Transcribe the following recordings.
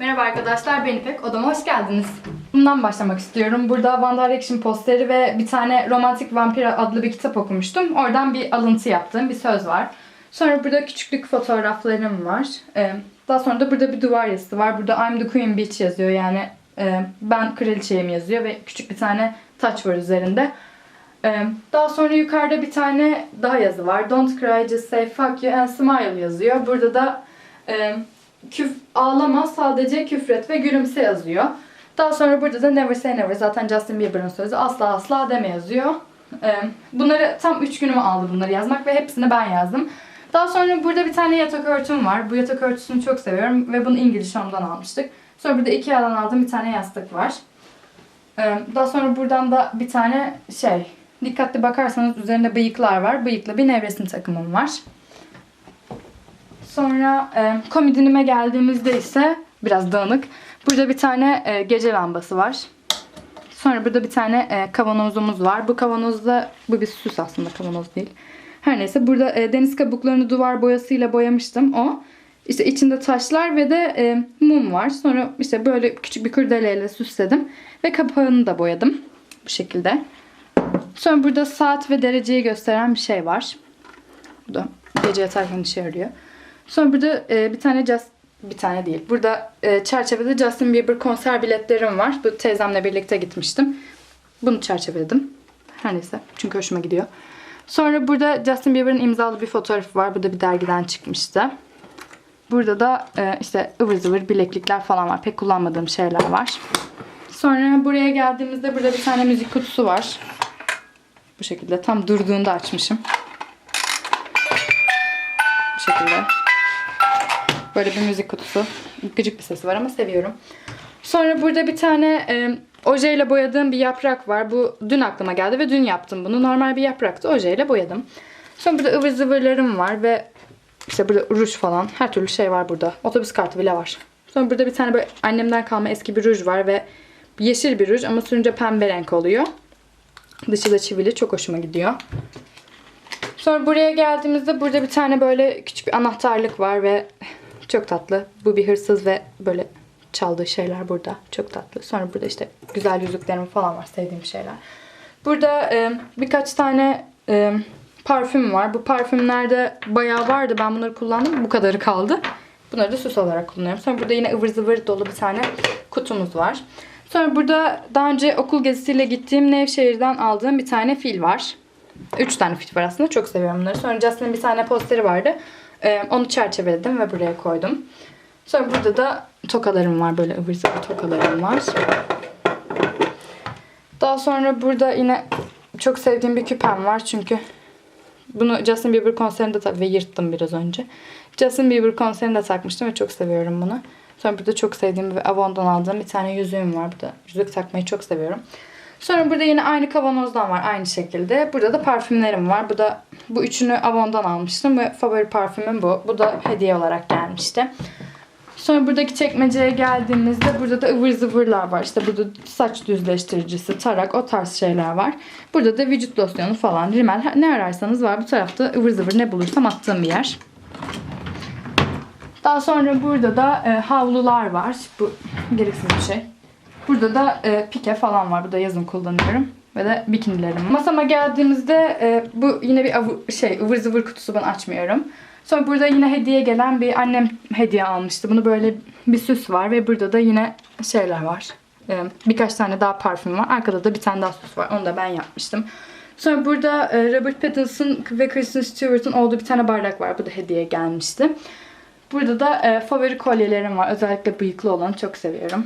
Merhaba arkadaşlar, ben İpek. Odama hoş geldiniz. Bundan başlamak istiyorum. Burada One Direction posteri ve bir tane Romantik Vampir adlı bir kitap okumuştum. Oradan bir alıntı yaptığım bir söz var. Sonra burada küçüklük fotoğraflarım var. Ee, Daha sonra da burada bir duvar yazısı var. Burada I'm the Queen Bitch yazıyor. Yani e, ben kraliçeyim yazıyor ve küçük bir tane taç var üzerinde. Ee, Daha sonra yukarıda bir tane daha yazı var. Don't cry, just say fuck you and smile yazıyor. Burada da e, küf, ağlama sadece küfret ve gülümse yazıyor. Daha sonra burada da never say never zaten Justin Bieber'ın sözü asla asla deme yazıyor. Ee, bunları tam 3 günümü aldı bunları yazmak ve hepsini ben yazdım. Daha sonra burada bir tane yatak örtüm var. Bu yatak örtüsünü çok seviyorum ve bunu İngiliz Home'dan almıştık. Sonra burada Ikea'dan aldığım bir tane yastık var. Ee, daha sonra buradan da bir tane şey, dikkatli bakarsanız üzerinde bıyıklar var. Bıyıklı bir nevresim takımım var. Sonra e, komodinime geldiğimizde ise biraz dağınık. Burada bir tane e, gece lambası var. Sonra burada bir tane e, kavanozumuz var. Bu kavanozda bu bir süs aslında kavanoz değil. Her neyse burada e, deniz kabuklarını duvar boyasıyla boyamıştım o. İşte içinde taşlar ve de e, mum var. Sonra işte böyle küçük bir kurdeleyle süsledim. Ve kapağını da boyadım. Bu şekilde. Sonra burada saat ve dereceyi gösteren bir şey var. Bu da gece yatarken işe yarıyor. Sonra burada e, bir tane Just bir tane değil. Burada e, çerçevede Justin Bieber konser biletlerim var. Bu teyzemle birlikte gitmiştim. Bunu çerçeveledim. Her neyse. Çünkü hoşuma gidiyor. Sonra burada Justin Bieber'ın imzalı bir fotoğrafı var. Bu da bir dergiden çıkmıştı. Burada da e, işte ıvır zıvır bileklikler falan var. Pek kullanmadığım şeyler var. Sonra buraya geldiğimizde burada bir tane müzik kutusu var. Bu şekilde tam durduğunda açmışım. Bu şekilde. Böyle bir müzik kutusu. Gıcık bir sesi var ama seviyorum. Sonra burada bir tane e, ojeyle boyadığım bir yaprak var. Bu dün aklıma geldi ve dün yaptım bunu. Normal bir yapraktı. Ojeyle boyadım. Sonra burada ıvır zıvırlarım var ve işte burada ruj falan. Her türlü şey var burada. Otobüs kartı bile var. Sonra burada bir tane böyle annemden kalma eski bir ruj var ve yeşil bir ruj ama sürünce pembe renk oluyor. Dışı da çivili. Çok hoşuma gidiyor. Sonra buraya geldiğimizde burada bir tane böyle küçük bir anahtarlık var ve çok tatlı. Bu bir hırsız ve böyle çaldığı şeyler burada. Çok tatlı. Sonra burada işte güzel yüzüklerim falan var. Sevdiğim şeyler. Burada e, birkaç tane e, parfüm var. Bu parfümlerde bayağı vardı. Ben bunları kullandım. Bu kadarı kaldı. Bunları da süs olarak kullanıyorum. Sonra burada yine ıvır zıvır dolu bir tane kutumuz var. Sonra burada daha önce okul gezisiyle gittiğim Nevşehir'den aldığım bir tane fil var. Üç tane fil var aslında. Çok seviyorum bunları. Sonra Justin'in bir tane posteri vardı. Ee, onu çerçeveledim ve buraya koydum. Sonra burada da tokalarım var. Böyle ıvır zıvır tokalarım var. Daha sonra burada yine çok sevdiğim bir küpem var. Çünkü bunu Justin Bieber konserinde tabii ve yırttım biraz önce. Justin Bieber konserinde takmıştım ve çok seviyorum bunu. Sonra burada çok sevdiğim ve Avon'dan aldığım bir tane yüzüğüm var. Burada yüzük takmayı çok seviyorum. Sonra burada yine aynı kavanozdan var aynı şekilde. Burada da parfümlerim var. Bu da bu üçünü Avon'dan almıştım ve favori parfümüm bu. Bu da hediye olarak gelmişti. Sonra buradaki çekmeceye geldiğimizde burada da ıvır zıvırlar var. İşte burada saç düzleştiricisi, tarak o tarz şeyler var. Burada da vücut losyonu falan, rimel ne ararsanız var. Bu tarafta ıvır zıvır ne bulursam attığım bir yer. Daha sonra burada da e, havlular var. Bu gereksiz bir şey. Burada da e, pike falan var. Bu da yazın kullanıyorum. Ve de bikinilerim. Masama geldiğimizde e, bu yine bir avu, şey ıvır zıvır kutusu ben açmıyorum. Sonra burada yine hediye gelen bir annem hediye almıştı. Bunu böyle bir süs var ve burada da yine şeyler var. E, birkaç tane daha parfüm var. Arkada da bir tane daha süs var. Onu da ben yapmıştım. Sonra burada e, Robert Pattinson ve Kristen Stewart'ın olduğu bir tane bardak var. Bu da hediye gelmişti. Burada da e, favori kolyelerim var. Özellikle bıyıklı olanı çok seviyorum.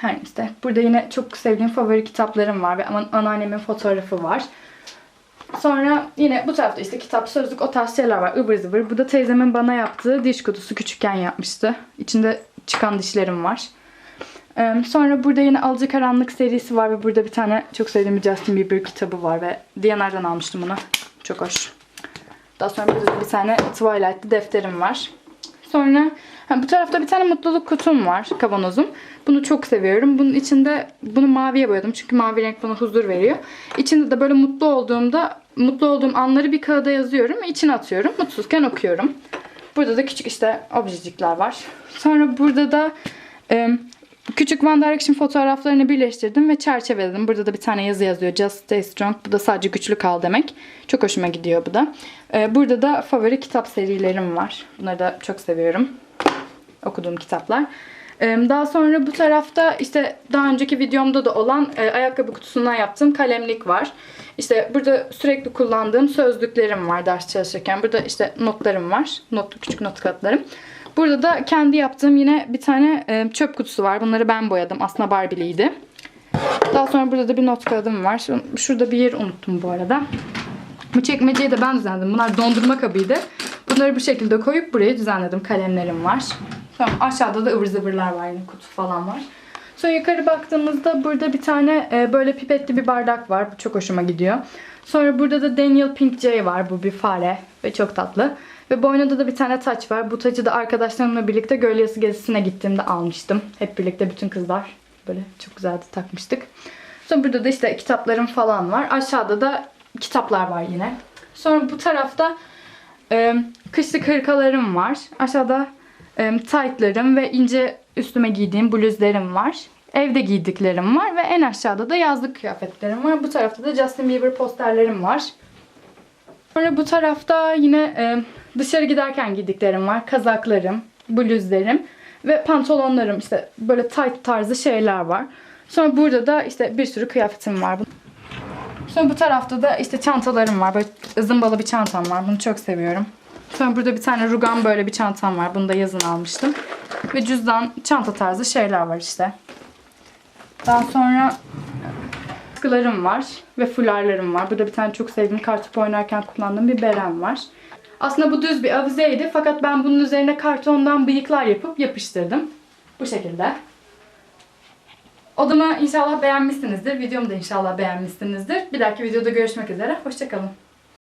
Her neyse. Burada yine çok sevdiğim favori kitaplarım var ve an- anneannemin fotoğrafı var. Sonra yine bu tarafta işte kitap, sözlük o tarz şeyler var. ıvır zıvır. Bu da teyzemin bana yaptığı diş kutusu küçükken yapmıştı. İçinde çıkan dişlerim var. Sonra burada yine Alacakaranlık serisi var ve burada bir tane çok sevdiğim bir Justin Bieber kitabı var ve Diyanar'dan almıştım bunu. Çok hoş. Daha sonra burada da bir tane Twilight'lı defterim var. Sonra ha, bu tarafta bir tane mutluluk kutum var, kavanozum. Bunu çok seviyorum. Bunun içinde bunu maviye boyadım çünkü mavi renk bana huzur veriyor. İçinde de böyle mutlu olduğumda mutlu olduğum anları bir kağıda yazıyorum içine atıyorum. Mutsuzken okuyorum. Burada da küçük işte objecikler var. Sonra burada da küçük One Direction fotoğraflarını birleştirdim ve çerçeveledim. Burada da bir tane yazı yazıyor. Just stay strong. Bu da sadece güçlü kal demek. Çok hoşuma gidiyor bu da. Ee, burada da favori kitap serilerim var. Bunları da çok seviyorum. Okuduğum kitaplar. Ee, Daha sonra bu tarafta işte daha önceki videomda da olan e, ayakkabı kutusundan yaptığım kalemlik var. İşte burada sürekli kullandığım sözlüklerim var ders çalışırken. Burada işte notlarım var. Not, küçük not kağıtlarım. Burada da kendi yaptığım yine bir tane e, çöp kutusu var. Bunları ben boyadım. Aslında Barbie'liydi. Daha sonra burada da bir not kağıdım var. Şu- Şurada bir yer unuttum bu arada. Bu çekmeceyi de ben düzenledim. Bunlar dondurma kabıydı. Bunları bu şekilde koyup buraya düzenledim. Kalemlerim var. Sonra aşağıda da ıvır zıvırlar var. Yine kutu falan var. Sonra yukarı baktığımızda burada bir tane e, böyle pipetli bir bardak var. Bu çok hoşuma gidiyor. Sonra burada da Daniel Pink J var. Bu bir fare ve çok tatlı. Ve boynunda da bir tane taç var. Bu tacı da arkadaşlarımla birlikte Gölyası gezisine gittiğimde almıştım. Hep birlikte bütün kızlar böyle çok güzeldi takmıştık. Sonra burada da işte kitaplarım falan var. Aşağıda da kitaplar var yine. Sonra bu tarafta e, kışlık hırkalarım var. Aşağıda e, taytlarım ve ince üstüme giydiğim bluzlarım var. Evde giydiklerim var ve en aşağıda da yazlık kıyafetlerim var. Bu tarafta da Justin Bieber posterlerim var. Sonra bu tarafta yine e, dışarı giderken giydiklerim var. Kazaklarım, bluzlarım ve pantolonlarım işte böyle tight tarzı şeyler var. Sonra burada da işte bir sürü kıyafetim var. Sonra bu tarafta da işte çantalarım var. Böyle zımbalı bir çantam var. Bunu çok seviyorum. Sonra burada bir tane rugan böyle bir çantam var. Bunu da yazın almıştım. Ve cüzdan, çanta tarzı şeyler var işte. Daha sonra askılarım var ve fularlarım var. Burada bir tane çok sevdiğim kartopu oynarken kullandığım bir berem var. Aslında bu düz bir avizeydi fakat ben bunun üzerine kartondan bıyıklar yapıp yapıştırdım. Bu şekilde. Odamı inşallah beğenmişsinizdir. Videomu da inşallah beğenmişsinizdir. Bir dahaki videoda görüşmek üzere. Hoşçakalın.